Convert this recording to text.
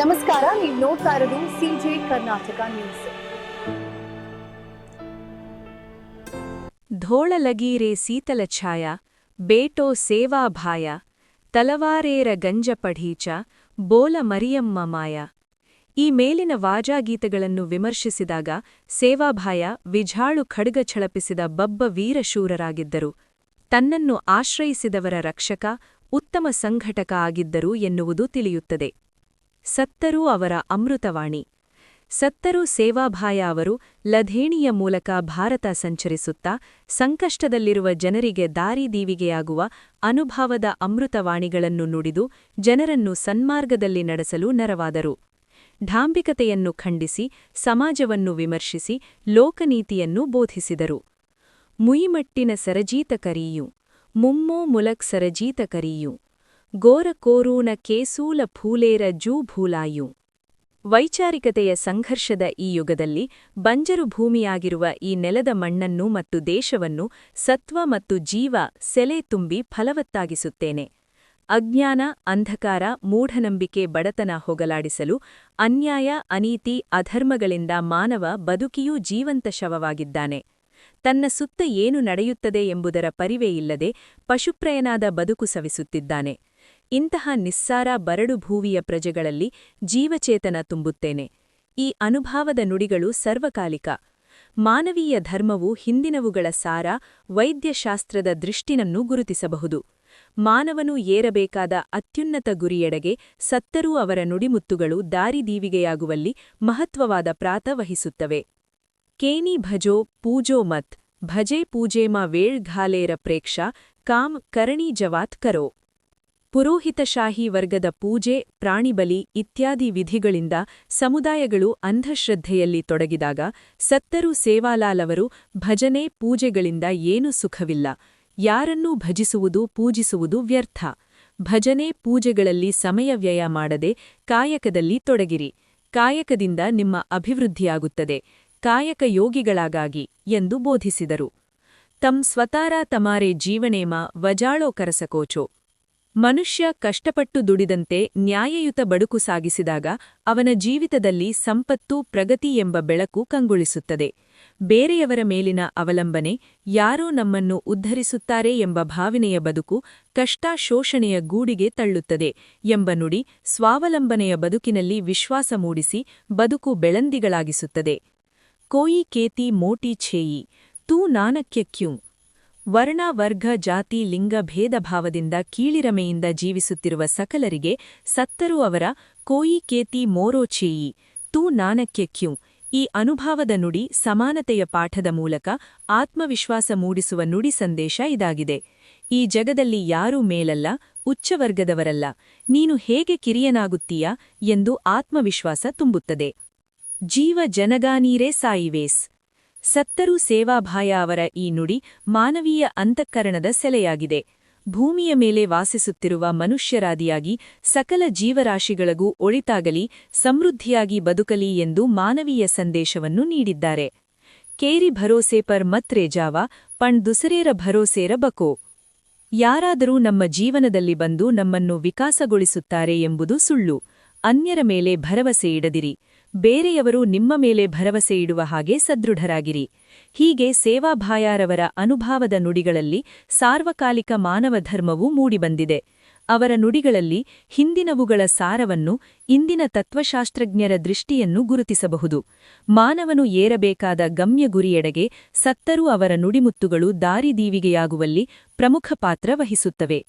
ನಮಸ್ಕಾರ, ನೀವು ನೋಡ್ತಾ ಇರೋದು ಸಿಜೆ ಕರ್ನಾಟಕ ನ್ಯೂಸ್ ಧೋಳಲಗೀರೆ ಸೀತಲಛಾಯ ಬೇಟೋ ಸೇವಾಭಾಯ ತಲವಾರೇರ ಗಂಜ ಪಢೀಚ ಬೋಲ ಮರಿಯಮ್ಮ ಮಾಯ. ಈ ಮೇಲಿನ ವಾಜಾಗೀತೆಗಳನ್ನು ವಿಮರ್ಶಿಸಿದಾಗ ಸೇವಾಭಾಯ ವಿಜಾಳು ಖಡ್ಗ ಛಳಪಿಸಿದ ಬಬ್ಬ ವೀರಶೂರರಾಗಿದ್ದರು. ತನ್ನನ್ನು ಆಶ್ರಯಿಸಿದವರ ರಕ್ಷಕ, ಉತ್ತಮ ಸಂಘಟಕ ಆಗಿದ್ದರು ಎನ್ನುವುದು ತಿಳಿಯುತ್ತದೆ. ಸತ್ತರೂ ಅವರ ಅಮೃತವಾಣಿ. ಸತ್ತರೂ ಸೇವಾಭಾಯ ಅವರು ಲಧೇಣಿಯ ಮೂಲಕ ಭಾರತ ಸಂಚರಿಸುತ್ತಾ, ಸಂಕಷ್ಟದಲ್ಲಿರುವ ಜನರಿಗೆ ದಾರಿದೀವಿಗೆಯಾಗುವ ಅನುಭವದ ಅಮೃತವಾಣಿಗಳನ್ನು ನುಡಿದು ಜನರನ್ನು ಸನ್ಮಾರ್ಗದಲ್ಲಿ ನಡೆಸಲು ನೆರವಾದರು. ಢಾಂಬಿಕತೆಯನ್ನು ಖಂಡಿಸಿ, ಸಮಾಜವನ್ನು ವಿಮರ್ಶಿಸಿ, ಲೋಕನೀತಿಯನ್ನು ಬೋಧಿಸಿದರು. ಮುಯಿಮಟ್ಟಿನ ಸರಜೀತ ಕರಿಯು ಮುಮ್ಮೋ ಮುಲಕ್ ಸರಜೀತ ಕರಿಯು ಗೋರಕೋರೂನ ಕೇಸೂಲ ಫೂಲೇರ ಜೂ ಭೂಲಾಯು ವೈಚಾರಿಕತೆಯ ಸಂಘರ್ಷದ ಈ ಯುಗದಲ್ಲಿ ಬಂಜರು ಭೂಮಿಯಾಗಿರುವ ಈ ನೆಲದ ಮಣ್ಣನ್ನು ಮತ್ತು ದೇಶವನ್ನು ಸತ್ವ ಮತ್ತು ಜೀವ ಸೆಲೆ ತುಂಬಿ ಫಲವತ್ತಾಗಿಸುತ್ತೇನೆ. ಅಜ್ಞಾನ, ಅಂಧಕಾರ, ಮೂಢನಂಬಿಕೆ, ಬಡತನ ಹೋಗಲಾಡಿಸಲು ಅನ್ಯಾಯ, ಅನೀತಿ, ಅಧರ್ಮಗಳಿಂದ ಮಾನವ ಬದುಕಿಯೂ ಜೀವಂತ ಶವವಾಗಿದ್ದಾನೆ. ತನ್ನ ಸುತ್ತ ಏನು ನಡೆಯುತ್ತದೆ ಎಂಬುದರ ಪರಿವೇ ಇಲ್ಲದೆ ಪಶುಪ್ರಯನಾದ ಬದುಕು ಸವಿಸುತ್ತಿದ್ದಾನೆ. ಇಂತಹ ನಿಸ್ಸಾರ ಬರಡು ಭೂವಿಯ ಪ್ರಜೆಗಳಲ್ಲಿ ಜೀವಚೇತನ ತುಂಬುತ್ತೇನೆ. ಈ ಅನುಭಾವದ ನುಡಿಗಳು ಸರ್ವಕಾಲಿಕ. ಮಾನವೀಯ ಧರ್ಮವು ಹಿಂದಿನವುಗಳ ಸಾರ, ವೈದ್ಯಶಾಸ್ತ್ರದ ದೃಷ್ಟಿನನ್ನು ಗುರುತಿಸಬಹುದು. ಮಾನವನು ಏರಬೇಕಾದ ಅತ್ಯುನ್ನತ ಗುರಿಯೆಡೆಗೆ ಸತ್ತರೂ ಅವರ ನುಡಿಮುತ್ತುಗಳು ದಾರಿದೀವಿಗೆಯಾಗುವಲ್ಲಿ ಮಹತ್ವವಾದ ಪ್ರಾತ ವಹಿಸುತ್ತವೆ. ಕೇನಿ ಭಜೋ ಪೂಜೋ ಮತ್ ಭಜೆ ಪೂಜೇಮ ವೇಳ್ಘಾಲೇರ ಪ್ರೇಕ್ಷ ಕಾಮ್ ಕರಣಿ ಜವಾತ್ ಕರೋ. ಪುರೋಹಿತಶಾಹಿ ವರ್ಗದ ಪೂಜೆ, ಪ್ರಾಣಿಬಲಿ ಇತ್ಯಾದಿ ವಿಧಿಗಳಿಂದ ಸಮುದಾಯಗಳು ಅಂಧಶ್ರದ್ಧೆಯಲ್ಲಿ ತೊಡಗಿದಾಗ ಸತ್ತರೂ ಸೇವಾಲಾಲವರು ಭಜನೆ ಪೂಜೆಗಳಿಂದ ಏನೂ ಸುಖವಿಲ್ಲ. ಯಾರನ್ನೂ ಭಜಿಸುವುದು, ಪೂಜಿಸುವುದು ವ್ಯರ್ಥ. ಭಜನೆ ಪೂಜೆಗಳಲ್ಲಿ ಸಮಯ ವ್ಯಯ ಮಾಡದೆ ಕಾಯಕದಲ್ಲಿ ತೊಡಗಿರಿ. ಕಾಯಕದಿಂದ ನಿಮ್ಮ ಅಭಿವೃದ್ಧಿಯಾಗುತ್ತದೆ. ಕಾಯಕ ಯೋಗಿಗಳಾಗಾಗಿ ಎಂದು ಬೋಧಿಸಿದರು. ತಂ ಸ್ವತಾರ ತಮಾರೆ ಜೀವನೇಮ ವಜಾಳೋ ಕರಸಕೋಚೋ. ಮನುಷ್ಯ ಕಷ್ಟಪಟ್ಟು ದುಡಿದಂತೆ ನ್ಯಾಯಯುತ ಬದುಕು ಸಾಗಿಸಿದಾಗ ಅವನ ಜೀವಿತದಲ್ಲಿ ಸಂಪತ್ತು, ಪ್ರಗತಿ ಎಂಬ ಬೆಳಕು ಕಂಗೊಳಿಸುತ್ತದೆ. ಬೇರೆಯವರ ಮೇಲಿನ ಅವಲಂಬನೆ ಯಾರೋ ನಮ್ಮನ್ನು ಉದ್ಧರಿಸುತ್ತಾರೆ ಎಂಬ ಭಾವನೆಯ ಬದುಕು ಕಷ್ಟ ಶೋಷಣೆಯ ಗೂಡಿಗೆ ತಳ್ಳುತ್ತದೆ ಎಂಬ ನುಡಿ ಸ್ವಾವಲಂಬನೆಯ ಬದುಕಿನಲ್ಲಿ ವಿಶ್ವಾಸ ಮೂಡಿಸಿ ಬದುಕು ಬೆಳಂದಿಗಳಾಗಿಸುತ್ತದೆ. ಕೋಯಿ ಕೇತಿ ಮೋಟಿ ಛೇಯಿ, ತೂ ನಾನಕ್ಯ ಕ್ಯೂ. ವರ್ಣ ವರ್ಗ ಜಾತಿ ಲಿಂಗ ಭೇದಭಾವದಿಂದ ಕೀಳಿರಮೆಯಿಂದ ಜೀವಿಸುತ್ತಿರುವ ಸಕಲರಿಗೆ ಸತ್ತರೂ ಅವರ ಕೋಯಿ ಕೇತಿ ಮೋರೋಚೇಯಿ ತೂ ನಾನಕ್ಕೆ ಕ್ಯೂ. ಈ ಅನುಭಾವದ ನುಡಿ ಸಮಾನತೆಯ ಪಾಠದ ಮೂಲಕ ಆತ್ಮವಿಶ್ವಾಸ ಮೂಡಿಸುವ ನುಡಿ ಸಂದೇಶ ಇದಾಗಿದೆ. ಈ ಜಗದಲ್ಲಿ ಯಾರೂ ಮೇಲಲ್ಲ, ಉಚ್ಚವರ್ಗದವರಲ್ಲ. ನೀನು ಹೇಗೆ ಕಿರಿಯನಾಗುತ್ತೀಯ ಎಂದು ಆತ್ಮವಿಶ್ವಾಸ ತುಂಬುತ್ತದೆ. ಜೀವ ಜನಗಾನೀರೇ ಸಾಯಿವೇಸ್. ಸತ್ತರೂ ಸೇವಾಭಾಯ ಅವರ ಈ ನುಡಿ ಮಾನವೀಯ ಅಂತಃಕರಣದ ಸೆಲೆಯಾಗಿದೆ. ಭೂಮಿಯ ಮೇಲೆ ವಾಸಿಸುತ್ತಿರುವ ಮನುಷ್ಯರಾದಿಯಾಗಿ ಸಕಲ ಜೀವರಾಶಿಗಳಿಗೂ ಒಳಿತಾಗಲಿ, ಸಮೃದ್ಧಿಯಾಗಿ ಬದುಕಲಿ ಎಂದು ಮಾನವೀಯ ಸಂದೇಶವನ್ನು ನೀಡಿದ್ದಾರೆ. ಕೇರಿ ಭರೋಸೆ ಪರ್ ಮತ್ ರೇಜಾವ, ಪಣ್ ದುಸರೇರ ಭರೋಸೇರ ಬಕೋ. ಯಾರಾದರೂ ನಮ್ಮ ಜೀವನದಲ್ಲಿ ಬಂದು ನಮ್ಮನ್ನು ವಿಕಾಸಗೊಳಿಸುತ್ತಾರೆ ಎಂಬುದು ಸುಳ್ಳು. ಅನ್ಯರ ಮೇಲೆ ಭರವಸೆ ಇಡದಿರಿ. ಬೇರೆಯವರು ನಿಮ್ಮ ಮೇಲೆ ಭರವಸೆ ಇಡುವ ಹಾಗೆ ಸದೃಢರಾಗಿರಿ. ಹೀಗೆ ಸೇವಾಭಾಯಾರವರ ಅನುಭಾವದ ನುಡಿಗಳಲ್ಲಿ ಸಾರ್ವಕಾಲಿಕ ಮಾನವ ಧರ್ಮವು ಮೂಡಿಬಂದಿದೆ. ಅವರ ನುಡಿಗಳಲ್ಲಿ ಹಿಂದಿನವುಗಳ ಸಾರವನ್ನು ಇಂದಿನ ತತ್ವಶಾಸ್ತ್ರಜ್ಞರ ದೃಷ್ಟಿಯನ್ನು ಗುರುತಿಸಬಹುದು. ಮಾನವನು ಏರಬೇಕಾದ ಗಮ್ಯ ಗುರಿಯೆಡೆಗೆ ಸತ್ತರೂ ಅವರ ನುಡಿಮುತ್ತುಗಳು ದಾರಿದೀವಿಗೆಯಾಗುವಲ್ಲಿ ಪ್ರಮುಖ ಪಾತ್ರ ವಹಿಸುತ್ತವೆ.